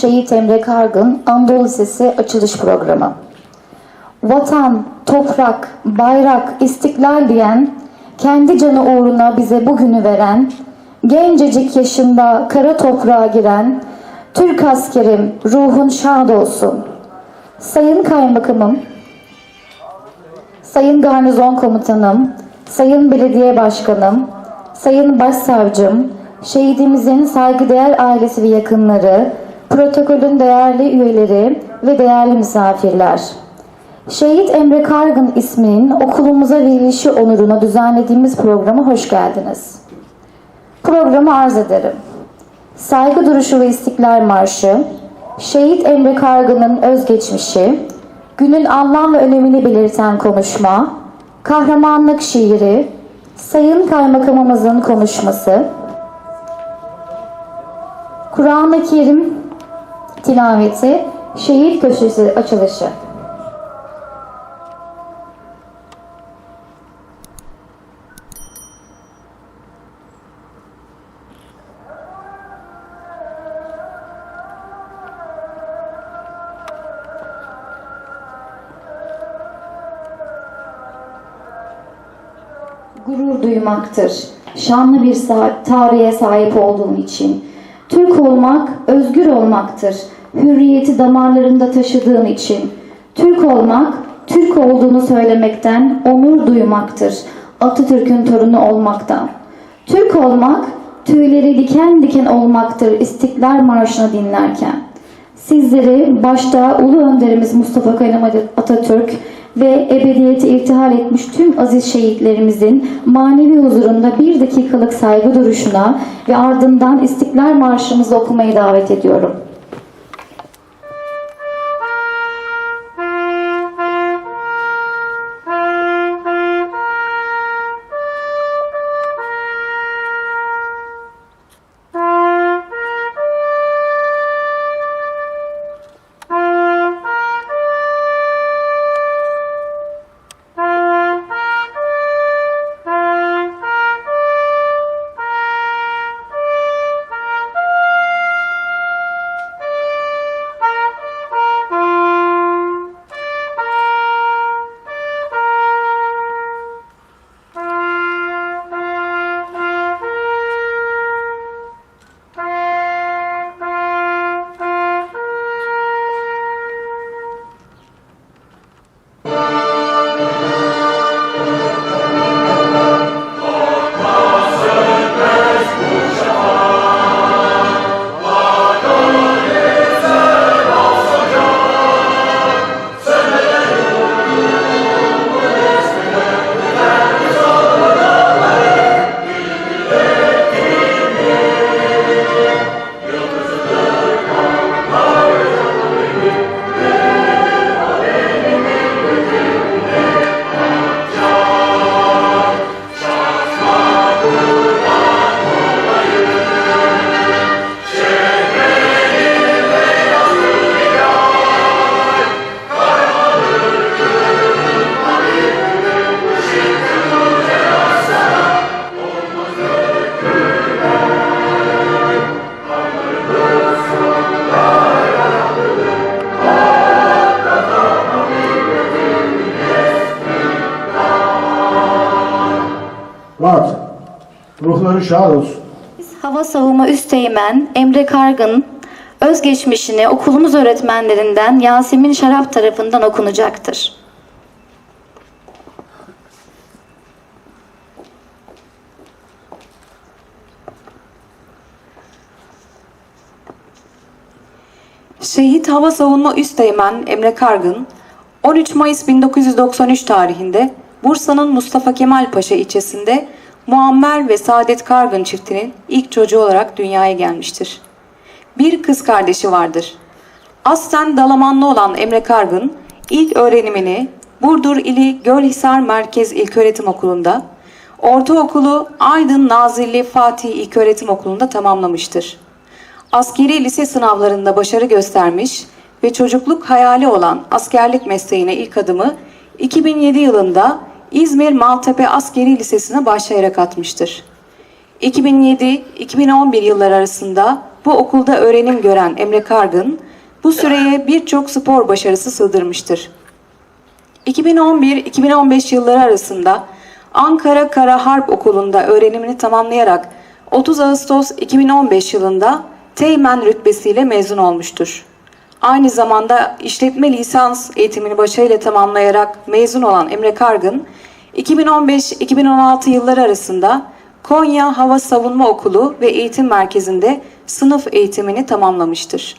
Şehit Emre Kargın Anadolu Lisesi açılış programı. Vatan, toprak, bayrak, istiklal diyen, kendi canı uğruna bize bugünü veren, gencecik yaşında kara toprağa giren, Türk askerim ruhun şad olsun. Sayın Kaymakamım, Sayın Garnizon Komutanım, Sayın Belediye Başkanım, Sayın Başsavcım, şehidimizin saygıdeğer ailesi ve yakınları, protokolün değerli üyeleri ve değerli misafirler. Şehit Emre Kargın isminin okulumuza verilişi onuruna düzenlediğimiz programa hoş geldiniz. Programı arz ederim. Saygı duruşu ve İstiklal Marşı, Şehit Emre Kargın'ın özgeçmişi, günün anlam ve önemini belirten konuşma, kahramanlık şiiri, Sayın Kaymakamımızın konuşması, Kur'an-ı Kerim tilaveti, şehit köşesi açılışı. gurur duymaktır. Şanlı bir tarihe sahip olduğun için. Türk olmak, özgür olmaktır. Hürriyeti damarlarında taşıdığın için. Türk olmak, Türk olduğunu söylemekten onur duymaktır. Atatürk'ün torunu olmaktan. Türk olmak, tüyleri diken diken olmaktır İstiklal Marşı'nı dinlerken. Sizleri başta Ulu Önderimiz Mustafa Kemal Atatürk ve ebediyete irtihal etmiş tüm aziz şehitlerimizin manevi huzurunda bir dakikalık saygı duruşuna ve ardından İstiklal Marşımızı okumaya davet ediyorum. Ruhları şad olsun. Hava Savunma Üsteğmen Emre Kargın özgeçmişini okulumuz öğretmenlerinden Yasemin Şarap tarafından okunacaktır. Şehit Hava Savunma Üsteğmen Emre Kargın, 13 Mayıs 1993 tarihinde Bursa'nın Mustafa Kemal Paşa ilçesinde Muammer ve Saadet Kargın çiftinin ilk çocuğu olarak dünyaya gelmiştir. Bir kız kardeşi vardır. Aslen Dalamanlı olan Emre Kargın, ilk öğrenimini Burdur ili Gölhisar Merkez İlköğretim Okulu'nda, ortaokulu Aydın Nazilli Fatih İlköğretim Okulu'nda tamamlamıştır. Askeri lise sınavlarında başarı göstermiş ve çocukluk hayali olan askerlik mesleğine ilk adımı 2007 yılında İzmir Maltepe Askeri Lisesi'ne başlayarak atmıştır. 2007-2011 yılları arasında bu okulda öğrenim gören Emre Kargın, bu süreye birçok spor başarısı sığdırmıştır. 2011-2015 yılları arasında Ankara Kara Harp Okulu'nda öğrenimini tamamlayarak 30 Ağustos 2015 yılında Teğmen rütbesiyle mezun olmuştur. Aynı zamanda işletme lisans eğitimini başarıyla tamamlayarak mezun olan Emre Kargın, 2015-2016 yılları arasında Konya Hava Savunma Okulu ve Eğitim Merkezi'nde sınıf eğitimini tamamlamıştır.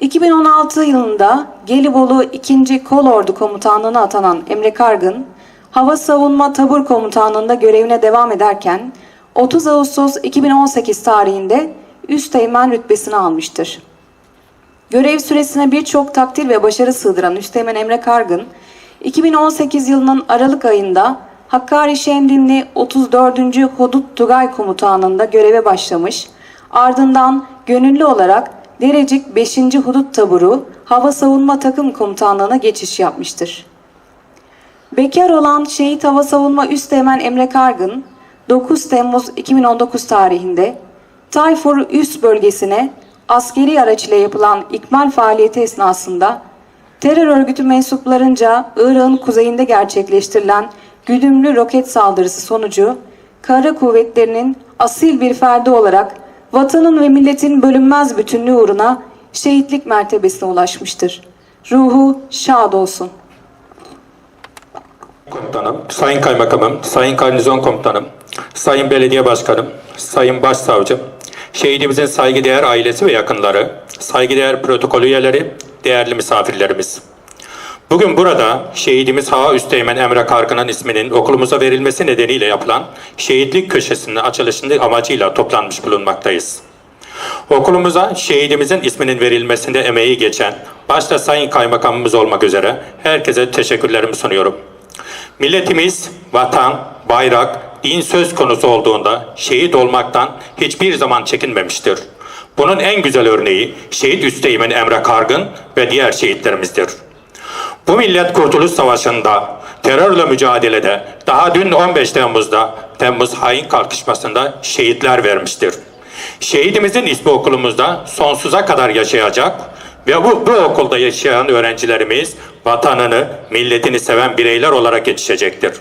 2016 yılında Gelibolu 2. Kolordu Komutanlığı'na atanan Emre Kargın, Hava Savunma Tabur Komutanlığı'nda görevine devam ederken 30 Ağustos 2018 tarihinde Üsteğmen rütbesini almıştır. Görev süresine birçok takdir ve başarı sığdıran Üsteğmen Emre Kargın, 2018 yılının Aralık ayında Hakkari Şendinli 34. Hudut Tugay Komutanlığı'nda göreve başlamış, ardından gönüllü olarak Derecik 5. Hudut Taburu Hava Savunma Takım Komutanlığı'na geçiş yapmıştır. Bekar olan Şehit Hava Savunma Üsteğmen Emre Kargın, 9 Temmuz 2019 tarihinde Tayfur üst bölgesine askeri araç ile yapılan ikmal faaliyeti esnasında terör örgütü mensuplarınca Irak'ın kuzeyinde gerçekleştirilen güdümlü roket saldırısı sonucu kara kuvvetlerinin asil bir ferdi olarak vatanın ve milletin bölünmez bütünlüğü uğruna şehitlik mertebesine ulaşmıştır. Ruhu şad olsun. Komutanım, Sayın Kaymakamım, Sayın Garnizon Komutanım, Sayın Belediye Başkanım, Sayın Başsavcım, şehidimizin saygıdeğer ailesi ve yakınları, saygıdeğer protokol üyeleri, değerli misafirlerimiz. Bugün burada şehidimiz Hava Üsteğmen Emre Kargın'ın isminin okulumuza verilmesi nedeniyle yapılan şehitlik köşesinin açılışının amacıyla toplanmış bulunmaktayız. Okulumuza şehidimizin isminin verilmesinde emeği geçen, başta Sayın Kaymakamımız olmak üzere herkese teşekkürlerimi sunuyorum. Milletimiz, vatan, bayrak, din söz konusu olduğunda şehit olmaktan hiçbir zaman çekinmemiştir. Bunun en güzel örneği şehit Üsteğmen Emre Kargın ve diğer şehitlerimizdir. Bu millet Kurtuluş Savaşı'nda, terörle mücadelede, daha dün 15 Temmuz'da, Temmuz hain kalkışmasında şehitler vermiştir. Şehidimizin ismi okulumuzda sonsuza kadar yaşayacak ve bu, bu okulda yaşayan öğrencilerimiz vatanını, milletini seven bireyler olarak yetişecektir.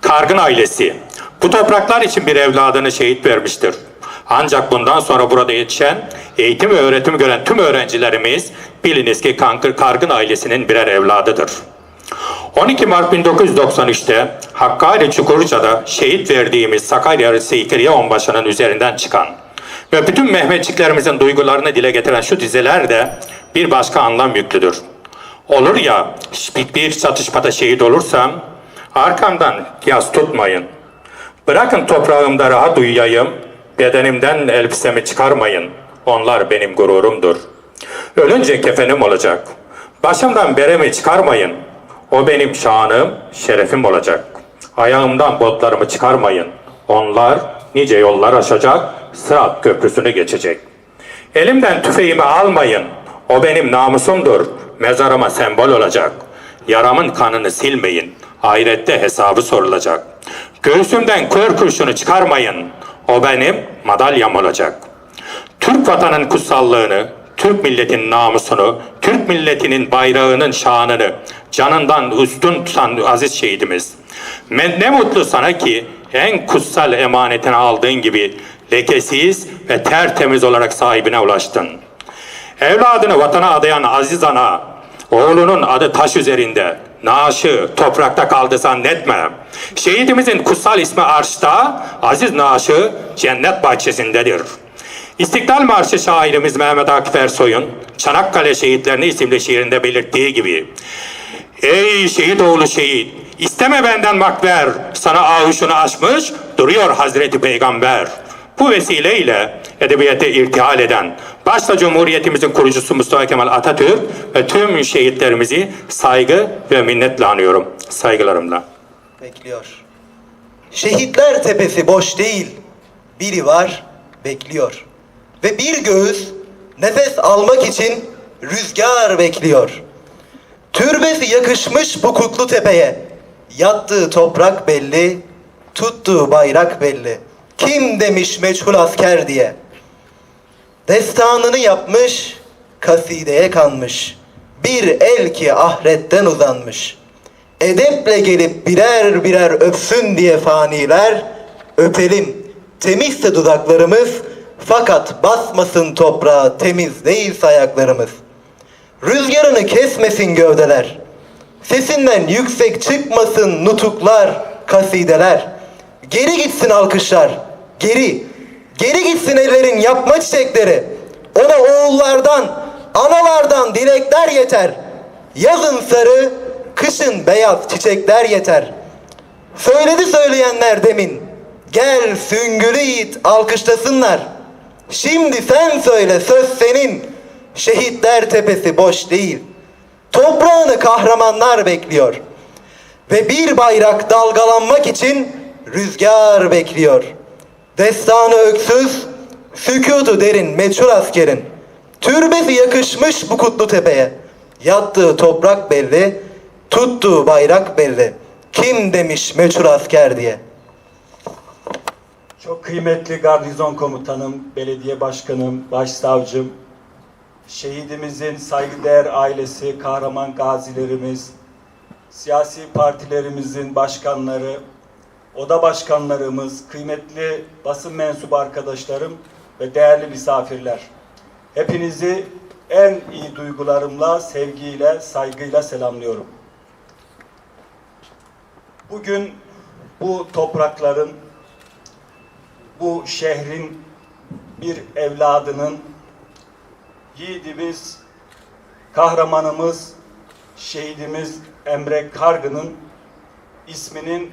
Kargın ailesi bu topraklar için bir evladını şehit vermiştir. Ancak bundan sonra burada yetişen, eğitim ve öğretim gören tüm öğrencilerimiz biliniz ki Kankır Kargın ailesinin birer evladıdır. 12 Mart 1993'te Hakkari Çukurca'da şehit verdiğimiz Sakarya Seykiriye Onbaşı'nın üzerinden çıkan ve bütün Mehmetçiklerimizin duygularını dile getiren şu dizeler de bir başka anlam yüklüdür. Olur ya bir, çatışmada şehit olursam arkamdan yas tutmayın. Bırakın toprağımda rahat uyuyayım, bedenimden elbisemi çıkarmayın. Onlar benim gururumdur. Ölünce kefenim olacak. Başımdan beremi çıkarmayın. O benim şanım, şerefim olacak. Ayağımdan botlarımı çıkarmayın. Onlar nice yollar aşacak, Sırat köprüsünü geçecek. Elimden tüfeğimi almayın. O benim namusumdur. Mezarıma sembol olacak. Yaramın kanını silmeyin. Ahirette hesabı sorulacak. Göğsümden kör kurşunu çıkarmayın. O benim madalyam olacak. Türk vatanın kutsallığını, Türk milletinin namusunu, Türk milletinin bayrağının şanını canından üstün tutan aziz şehidimiz. Ne mutlu sana ki en kutsal emanetini aldığın gibi lekesiz ve tertemiz olarak sahibine ulaştın. Evladını vatana adayan aziz ana, oğlunun adı taş üzerinde, naaşı toprakta kaldı zannetme. Şehidimizin kutsal ismi arşta, aziz naaşı cennet bahçesindedir. İstiklal Marşı şairimiz Mehmet Akif Ersoy'un Çanakkale Şehitlerini isimli şiirinde belirttiği gibi Ey şehit oğlu şehit, isteme benden makber, sana ahuşunu açmış, duruyor Hazreti Peygamber. Bu vesileyle edebiyete irtihal eden, başta Cumhuriyetimizin kurucusu Mustafa Kemal Atatürk ve tüm şehitlerimizi saygı ve minnetle anıyorum. Saygılarımla. bekliyor. Şehitler tepesi boş değil. Biri var, bekliyor. Ve bir göğüs nefes almak için rüzgar bekliyor. Türbesi yakışmış bu kutlu tepeye. Yattığı toprak belli, tuttuğu bayrak belli. Kim demiş meçhul asker diye. Destanını yapmış, kasideye kanmış. Bir el ki ahretten uzanmış. Edeple gelip birer birer öpsün diye faniler, öpelim. Temizse dudaklarımız, fakat basmasın toprağa temiz değilse ayaklarımız. Rüzgarını kesmesin gövdeler. Sesinden yüksek çıkmasın nutuklar, kasideler. Geri gitsin alkışlar, geri. Geri gitsin ellerin yapma çiçekleri. Ona oğullardan, analardan dilekler yeter. Yazın sarı, kışın beyaz çiçekler yeter. Söyledi söyleyenler demin. Gel süngülü yiğit alkışlasınlar. Şimdi sen söyle söz senin. Şehitler tepesi boş değil. Toprağını kahramanlar bekliyor. Ve bir bayrak dalgalanmak için rüzgar bekliyor. Destanı öksüz, sükutu derin meçhul askerin. Türbesi yakışmış bu kutlu tepeye. Yattığı toprak belli, tuttuğu bayrak belli. Kim demiş meçhul asker diye. Çok kıymetli garnizon komutanım, belediye başkanım, başsavcım, şehidimizin saygıdeğer ailesi, kahraman gazilerimiz, siyasi partilerimizin başkanları, oda başkanlarımız, kıymetli basın mensubu arkadaşlarım ve değerli misafirler. Hepinizi en iyi duygularımla, sevgiyle, saygıyla selamlıyorum. Bugün bu toprakların bu şehrin bir evladının yiğidimiz, kahramanımız, şehidimiz Emre Kargı'nın isminin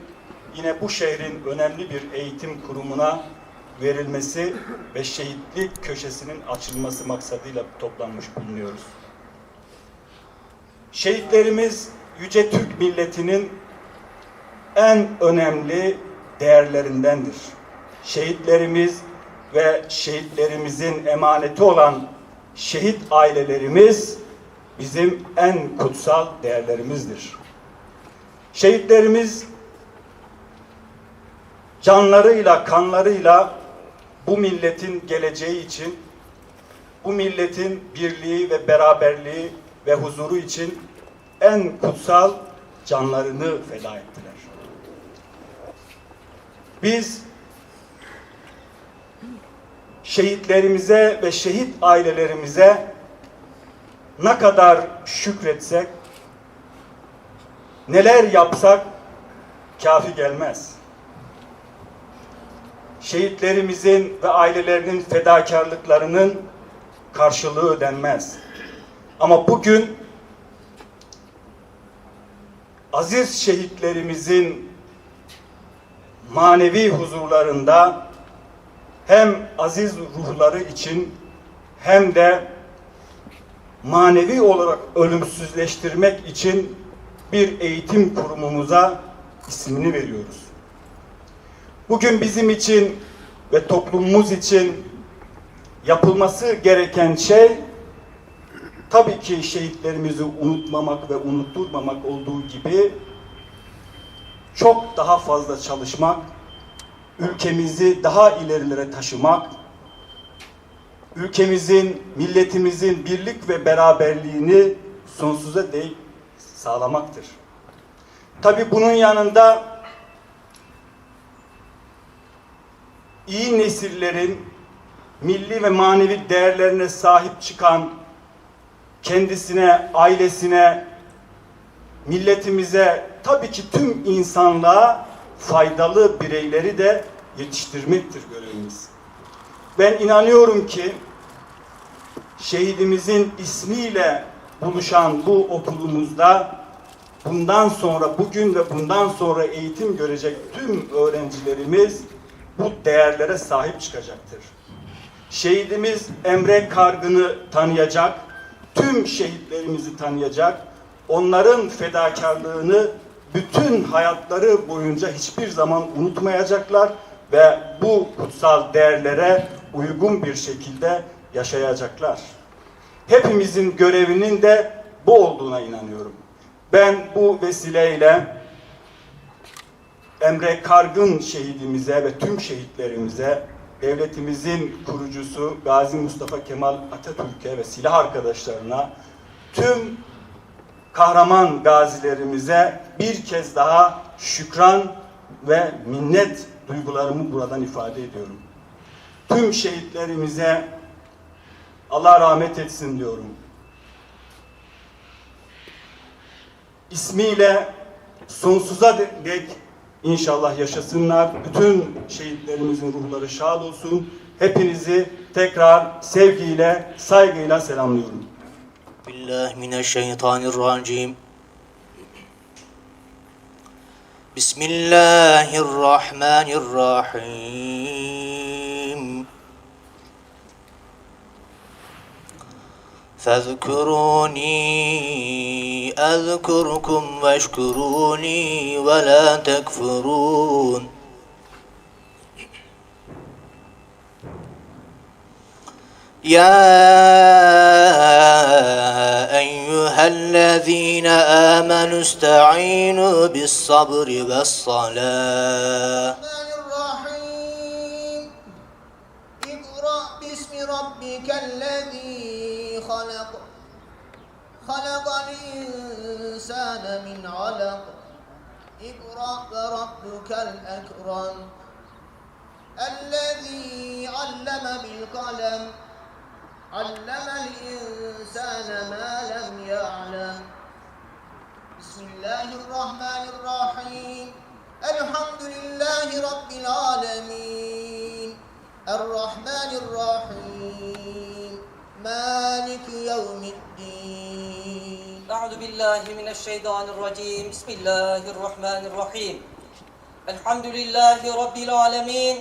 yine bu şehrin önemli bir eğitim kurumuna verilmesi ve şehitlik köşesinin açılması maksadıyla toplanmış bulunuyoruz. Şehitlerimiz Yüce Türk milletinin en önemli değerlerindendir. Şehitlerimiz ve şehitlerimizin emaneti olan şehit ailelerimiz bizim en kutsal değerlerimizdir. Şehitlerimiz canlarıyla, kanlarıyla bu milletin geleceği için, bu milletin birliği ve beraberliği ve huzuru için en kutsal canlarını feda ettiler. Biz şehitlerimize ve şehit ailelerimize ne kadar şükretsek, neler yapsak kafi gelmez. Şehitlerimizin ve ailelerinin fedakarlıklarının karşılığı ödenmez. Ama bugün aziz şehitlerimizin manevi huzurlarında hem aziz ruhları için hem de manevi olarak ölümsüzleştirmek için bir eğitim kurumumuza ismini veriyoruz. Bugün bizim için ve toplumumuz için yapılması gereken şey tabii ki şehitlerimizi unutmamak ve unutturmamak olduğu gibi çok daha fazla çalışmak, ülkemizi daha ilerilere taşımak, ülkemizin, milletimizin birlik ve beraberliğini sonsuza dek sağlamaktır. Tabi bunun yanında iyi nesillerin milli ve manevi değerlerine sahip çıkan kendisine, ailesine, milletimize, tabii ki tüm insanlığa faydalı bireyleri de yetiştirmektir görevimiz. Ben inanıyorum ki şehidimizin ismiyle buluşan bu okulumuzda bundan sonra bugün ve bundan sonra eğitim görecek tüm öğrencilerimiz bu değerlere sahip çıkacaktır. Şehidimiz Emre Kargın'ı tanıyacak, tüm şehitlerimizi tanıyacak, onların fedakarlığını bütün hayatları boyunca hiçbir zaman unutmayacaklar ve bu kutsal değerlere uygun bir şekilde yaşayacaklar. Hepimizin görevinin de bu olduğuna inanıyorum. Ben bu vesileyle Emre Kargın şehidimize ve tüm şehitlerimize devletimizin kurucusu Gazi Mustafa Kemal Atatürk'e ve silah arkadaşlarına tüm kahraman gazilerimize bir kez daha şükran ve minnet duygularımı buradan ifade ediyorum. Tüm şehitlerimize Allah rahmet etsin diyorum. İsmiyle sonsuza dek İnşallah yaşasınlar. Bütün şehitlerimizin ruhları şad olsun. Hepinizi tekrar sevgiyle, saygıyla selamlıyorum. Bismillahirrahmanirrahim. Bismillahirrahmanirrahim. فاذكروني أذكركم واشكروني ولا تكفرون. يا أيها الذين آمنوا استعينوا بالصبر والصلاة. الأكرم الذي علم بالقلم علم الإنسان ما لم يعلم بسم الله الرحمن الرحيم الحمد لله رب العالمين الرحمن الرحيم مالك يوم الدين أعوذ بالله من الشيطان الرجيم بسم الله الرحمن الرحيم الحمد لله رب العالمين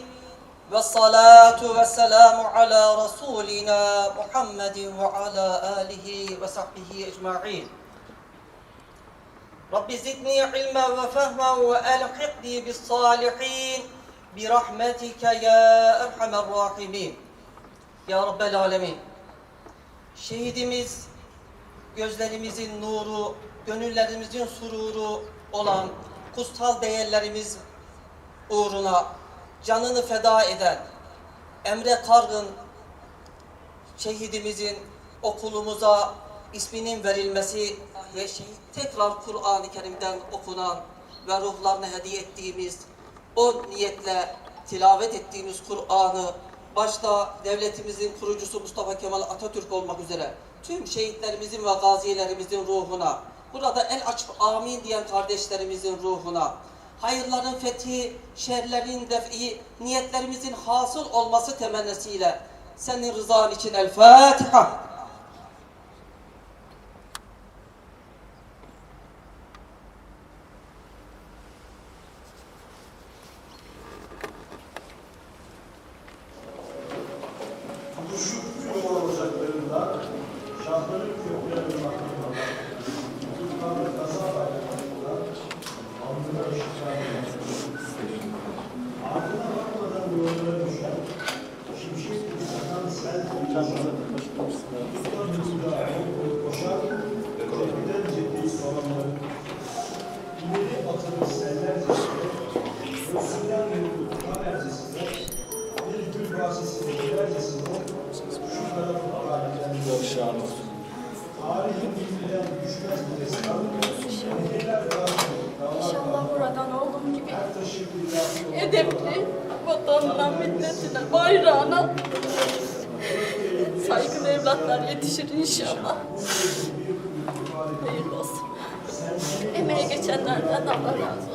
والصلاة والسلام على رسولنا محمد وعلى آله وصحبه أجمعين رب زدني علما وفهما وألحقني بالصالحين برحمتك يا أرحم الراحمين Ya Rabbel Alemin. Şehidimiz gözlerimizin nuru, gönüllerimizin sururu olan kutsal değerlerimiz uğruna canını feda eden Emre Kargın şehidimizin okulumuza isminin verilmesi ve şehit tekrar Kur'an-ı Kerim'den okunan ve ruhlarına hediye ettiğimiz o niyetle tilavet ettiğimiz Kur'an'ı başta devletimizin kurucusu Mustafa Kemal Atatürk olmak üzere tüm şehitlerimizin ve gazilerimizin ruhuna, burada el açıp amin diyen kardeşlerimizin ruhuna, hayırların fethi, şerlerin defi, niyetlerimizin hasıl olması temennisiyle senin rızan için El Fatiha. Gracias. Hayırlı olsun. Emeğe geçenlerden Allah razı olsun.